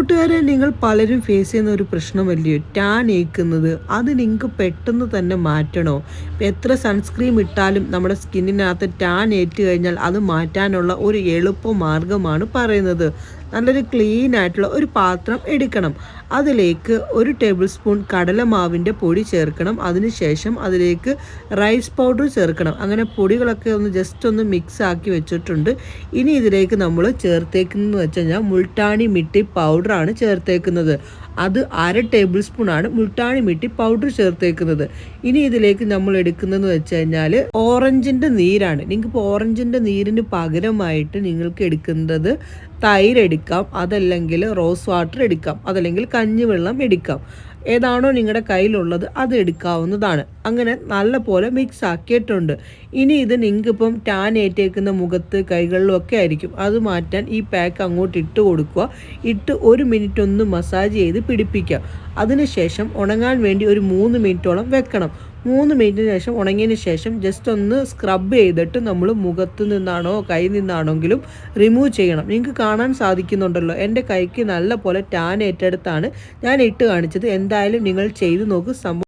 കൂട്ടുകാരെ നിങ്ങൾ പലരും ഫേസ് ചെയ്യുന്ന ഒരു പ്രശ്നമല്ലയോ ടാൻ ഏക്കുന്നത് അത് നിങ്ങൾക്ക് പെട്ടെന്ന് തന്നെ മാറ്റണോ? എത്ര സൺസ്ക്രീം ഇട്ടാലും നമ്മുടെ സ്കിന്നിനകത്ത് ടാൻ ഏറ്റ് കഴിഞ്ഞാൽ അത് മാറ്റാനുള്ള ഒരു എളുപ്പ മാർഗമാണ് പറയുന്നത്. നല്ലൊരു ക്ലീൻ ആയിട്ടുള്ള ഒരു പാത്രം എടുക്കണം. അതിലേക്ക് ഒരു ടേബിൾ സ്പൂൺ കടലമാവിന്റെ പൊടി ചേർക്കണം. അതിനുശേഷം അതിലേക്ക് റൈസ് പൗഡർ ചേർക്കണം. അങ്ങനെ പൊടികളൊക്കെ ഒന്ന് ജസ്റ്റ് ഒന്ന് മിക്സ് ആക്കി വെച്ചിട്ടുണ്ട്. ഇനി ഇതിലേക്ക് നമ്മൾ ചേർത്തേക്കുന്നതെന്ന് വെച്ച് കഴിഞ്ഞാൽ മുൾട്ടാണി മിട്ടി പൗഡറാണ് ചേർത്തേക്കുന്നത്. അത് അര ടേബിൾ സ്പൂൺ ആണ് മുൾട്ടാണി മിട്ടി പൗഡർ ചേർത്തേക്കുന്നത്. ഇനി ഇതിലേക്ക് നമ്മൾ എടുക്കുന്നതെന്ന് വെച്ച് കഴിഞ്ഞാൽ ഓറഞ്ചിന്റെ നീരാണ്. നിങ്ങൾക്ക് ഓറഞ്ചിന്റെ നീരിന് പകരമായിട്ട് നിങ്ങൾക്ക് എടുക്കുന്നത് തൈര് എടുക്കാം. അതല്ലെങ്കിൽ റോസ് വാട്ടർ എടുക്കാം. അതല്ലെങ്കിൽ കഞ്ഞിവെള്ളം എടുക്കാം. ഏതാണോ നിങ്ങളുടെ കയ്യിലുള്ളത് അത് എടുക്കാവുന്നതാണ്. അങ്ങനെ നല്ല പോലെ മിക്സ് ആക്കിയിട്ടുണ്ട്. ഇനി ഇത് നിങ്ങൾക്കിപ്പം ടാൻ ഏറ്റേക്കുന്ന മുഖത്ത് കൈകളിലൊക്കെ ആയിരിക്കും. അത് മാറ്റാൻ ഈ പാക്ക് അങ്ങോട്ട് ഇട്ട് കൊടുക്കുക. ഇട്ട് ഒരു മിനിറ്റ് ഒന്ന് മസാജ് ചെയ്ത് പിടിപ്പിക്കുക. അതിനുശേഷം ഉണങ്ങാൻ വേണ്ടി ഒരു മൂന്ന് മിനിറ്റോളം വെക്കണം. മൂന്ന് മിനിറ്റിന് ശേഷം ഉണങ്ങിയതിന് ശേഷം ജസ്റ്റ് ഒന്ന് സ്ക്രബ് ചെയ്തിട്ട് നമ്മൾ മുഖത്ത് നിന്നാണോ കൈ നിന്നാണെങ്കിലും റിമൂവ് ചെയ്യണം. നിങ്ങൾക്ക് കാണാൻ സാധിക്കുന്നുണ്ടല്ലോ. എന്റെ കൈക്ക് നല്ല പോലെ ടാൻ ഏറ്റെടുത്താണ് ഞാൻ ഇട്ട് കാണിച്ചത്. എന്തായാലും നിങ്ങൾ ചെയ്ത് നോക്ക്. സംഭവം